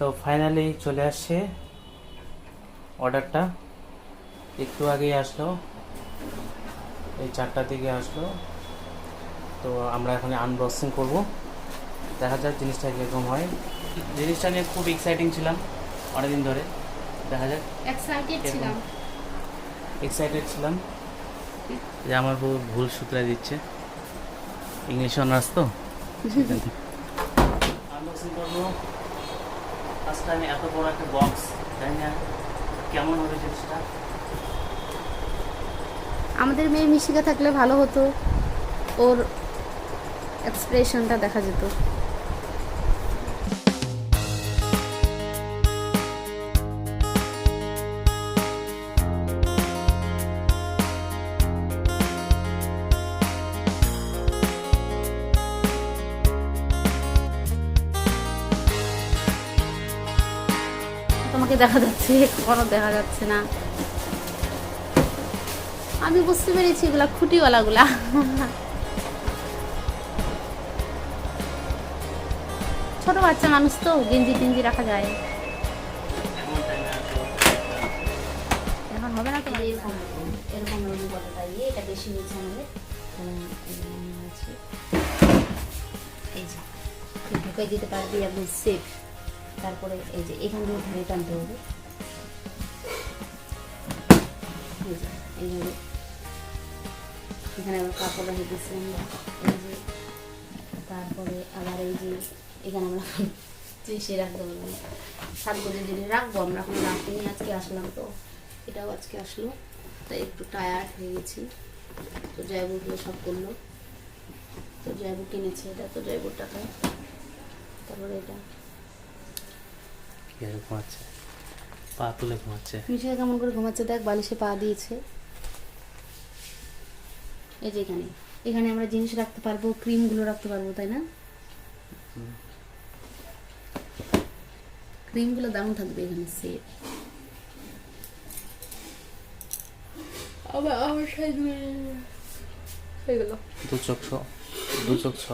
তো ফাইনালি চলে আসছে অর্ডারটা একটু আগেই আসলো। এই চারটার দিকে আসলো। তো আমরা এখন আনবক্সিং করব। দেখা যাক জিনিসটা কীরকম হয়। জিনিসটা নিয়ে খুব এক্সাইটিং ছিলাম অনেকদিন ধরে। দেখা যাক এক্সাইটেড। ছিলাম। এক্সাইটেড ছিলাম যে আমার বউ ভুল সূত্রে দিচ্ছে। ইংলিশ অনার্স তো। আনবক্সিং করব। ফার্স্ট টাইম এত বড় একটা বক্স তাই না? কেমন হবে জিনিসটা? আমাদের মেয়ে মিশিকা থাকলে ভালো হতো। ওর এক্সপ্রেশনটা দেখা যেত। তোমাকে দেখা যাচ্ছে কখনো দেখা যাচ্ছে না। আমি বুঝতে পেরেছি এগুলা খুঁটিওয়ালাগুলা। ছোট বাচ্চা মানুষ তো, গেঞ্জি টেঞ্জি রাখা যায়। এখন হবে না তো এরকম এরকম বলটা ইয়ে এটা বেশি হয়েছে আমাদের। এই যে ঢুকাই দিতে পারবি একদম সেফ তারপরে এই যে এখান থেকে ধরে টানতে হবে। এইভাবে। এখানে আবার কাপড় রেখে দিচ্ছি আমরা এই যে, তারপরে আবার এই যে, এখানে আমরা চিসে রাখতে পারব শাকগুলো যদি রাখব, আমরা এখন রাখিনি আজকে আসলাম তো। এটাও আজকে আসলো। তাই একটু টায়ার্ড হয়ে গেছি। তো জয়বুগুলো সব করল। তো জয়বু কিনেছে, এটা তো জয়বুর টাকায় তারপরে এটা। কি ঘুমাচ্ছে পা তুলে ঘুমাচ্ছে। মিশিকা কেমন করে ঘুমাচ্ছে দেখ বালিশে পা দিয়েছে। এই যে এখানে এখানে আমরা জিনিস রাখতে পারব ক্রিমগুলো রাখতে পারব তাই না? ক্রিমগুলো দারুণ থাকবে এখানে সেট আবার আমার সাইজ হয়ে গেল। দু চোখ ছ দু চোখ ছ